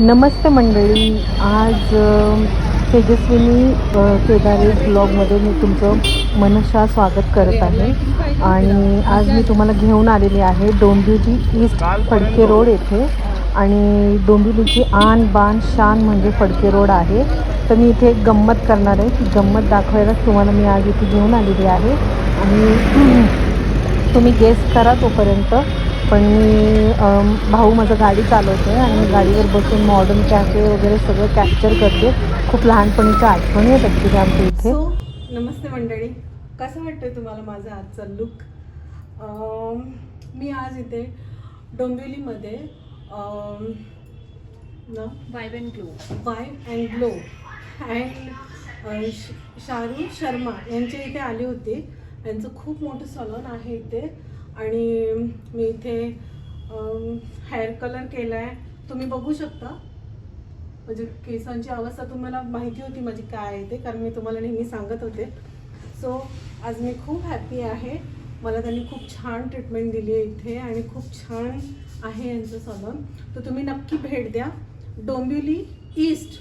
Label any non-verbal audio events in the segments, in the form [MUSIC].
नमस्ते मंडळी. आज तेजस्विनी केदारे ब्लॉगमध्ये मी तुमचं मनशा स्वागत करत आहे. आणि आज मी तुम्हाला घेऊन आलेली आहे डोंबिवली ईस्ट फडके रोड येथे. आणि डोंबिवलीची आन बान शान म्हणजे फडके रोड आहे. तर मी इथे एक गंमत करणार आहे. ती गंमत दाखवायलाच तुम्हाला मी आज इथे घेऊन आलेली आहे. आणि [CLEARS THROAT] तुम्ही गेस्ट करा तोपर्यंत. पण मी भाऊ माझं गाडी चालवतो आहे आणि गाडीवर बसून मॉडर्न कॅफे वगैरे सगळं कॅप्चर करते. खूप लहानपणीच्या आठवणी आहेत ॲक्च्युली आमच्या इथे. नमस्ते मंडळी. कसं वाटतंय तुम्हाला माझा आजचा लुक मी आज इथे डोंबिवलीमध्ये ना? Vibe and glow Y and glow and Shahrukh Sharma यांच्या इथे आले होते. यांचं खूप मोठं सलॉन आहे इथे. आणि मी इथे हेअर कलर केला आहे तुम्ही बघू शकता. म्हणजे केसांची अवस्था तुम्हाला माहिती होती माझी काय आहे ते कारण मी तुम्हाला नेहमी सांगत होते. सो आज मी खूप हॅपी आहे. मला त्यांनी खूप छान ट्रीटमेंट दिली आहे इथे आणि खूप छान आहे यांचं सलॉन तर तुम्ही नक्की भेट द्या. डोंबिवली ईस्ट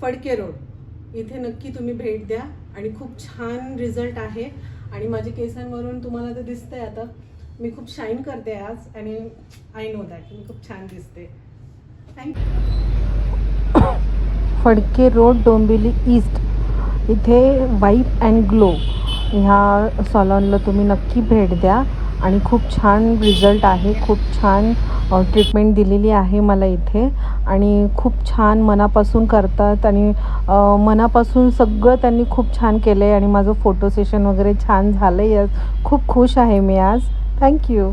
फडके रोड इथे नक्की तुम्ही भेट द्या आणि खूप छान रिझल्ट आहे. आणि माझ्या केसांवरून तुम्हाला तर दिसतंय आता मी खूप शाईन करते आज आणि आय नो दॅट मी खूप छान दिसते. Thank you Phadke road Dombivli east इथे वाईप अँड ग्लो ह्या सॉलॉनला तुम्ही नक्की भेट द्या. आणि खूप छान रिझल्ट आहे. खूप छान ट्रीटमेंट दिलेली आहे मला इथे. आणि खूप छान मनापासून करतात आणि मनापासून सगळं त्यांनी खूप छान केलं आहे आणि माझं फोटो सेशन वगैरे छान झालं आहे खूप खुश आहे मी आज. थँक्यू